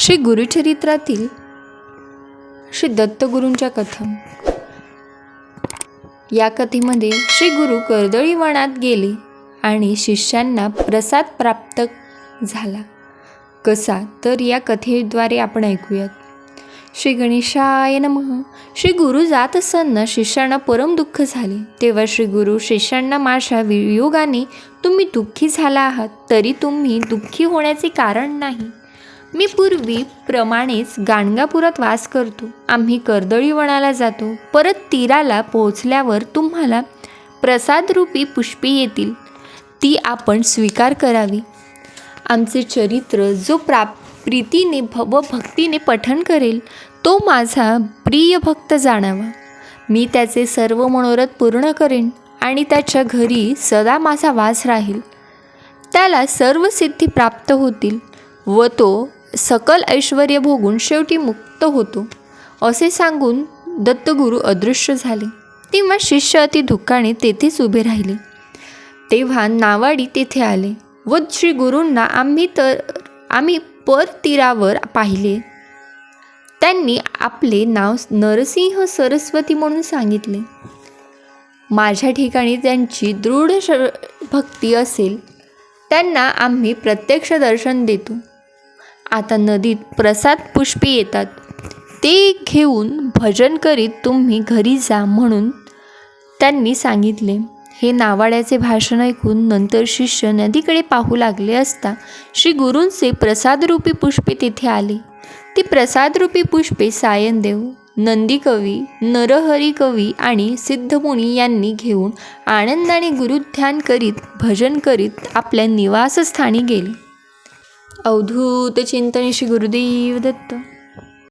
श्री गुरुचरित्रातील श्री दत्तगुरूंच्या कथा या कथेमध्ये श्री गुरु कर्दळी वनात गेले आणि शिष्यांना प्रसाद प्राप्त झाला. कसा? तर या कथेद्वारे आपण ऐकूयात. श्री गणेशाय नमः. श्री गुरु जात असताना शिष्यांना परम दुःख झाले. तेव्हा श्री गुरु शिष्यांना माझ्या वियोगाने तुम्ही दुःखी झाला आहात तरी तुम्ही दुःखी होण्याचे कारण नाही. मी पूर्वी प्रमाणेच गाणगापुरात वास करतो. आम्ही कर्दळी वनाला जातो. परत तीराला पोहोचल्यावर तुम्हाला प्रसादरूपी पुष्पे येतील. ती आपण स्वीकार करावी. आमचे चरित्र जो प्राप प्रीतीने भव व भक्तीने पठण करेल तो माझा प्रिय भक्त जाणावा. मी त्याचे सर्व मनोरथ पूर्ण करेन आणि त्याच्या घरी सदा माझा वास राहील. त्याला सर्व सिद्धी प्राप्त होतील व तो सकल ऐश्वर भोगून शेवटी मुक्त होतो. असे सांगून दत्तगुरू अदृश्य झाले. तेव्हा शिष्य अति दुःखाने तेथेच उभे राहिले. तेव्हा नावाडी तेथे आले. व श्री गुरूंना आम्ही तर आम्ही पर तीरावर पाहिले. त्यांनी आपले नाव नरसिंह सरस्वती म्हणून सांगितले. माझ्या ठिकाणी त्यांची दृढ श भक्ती असेल. त्यांना आम्ही प्रत्यक्ष दर्शन देतो. आता नदीत प्रसाद पुष्पे येतात. ते घेऊन भजन करीत तुम्ही घरी जा म्हणून त्यांनी सांगितले. हे नावाड्याचे भाषण ऐकून नंतर शिष्य नदीकडे पाहू लागले असता श्री गुरूंचे प्रसादरूपी पुष्पे तिथे आले. ती प्रसादरूपी पुष्पे सायनदेव नंदीकवी नरहरी कवी आणि सिद्धमुनी यांनी घेऊन आनंदाने गुरुध्यान करीत भजन करीत आपल्या निवासस्थानी गेले. अवधूत चिंतन गुरुदेव दत्त।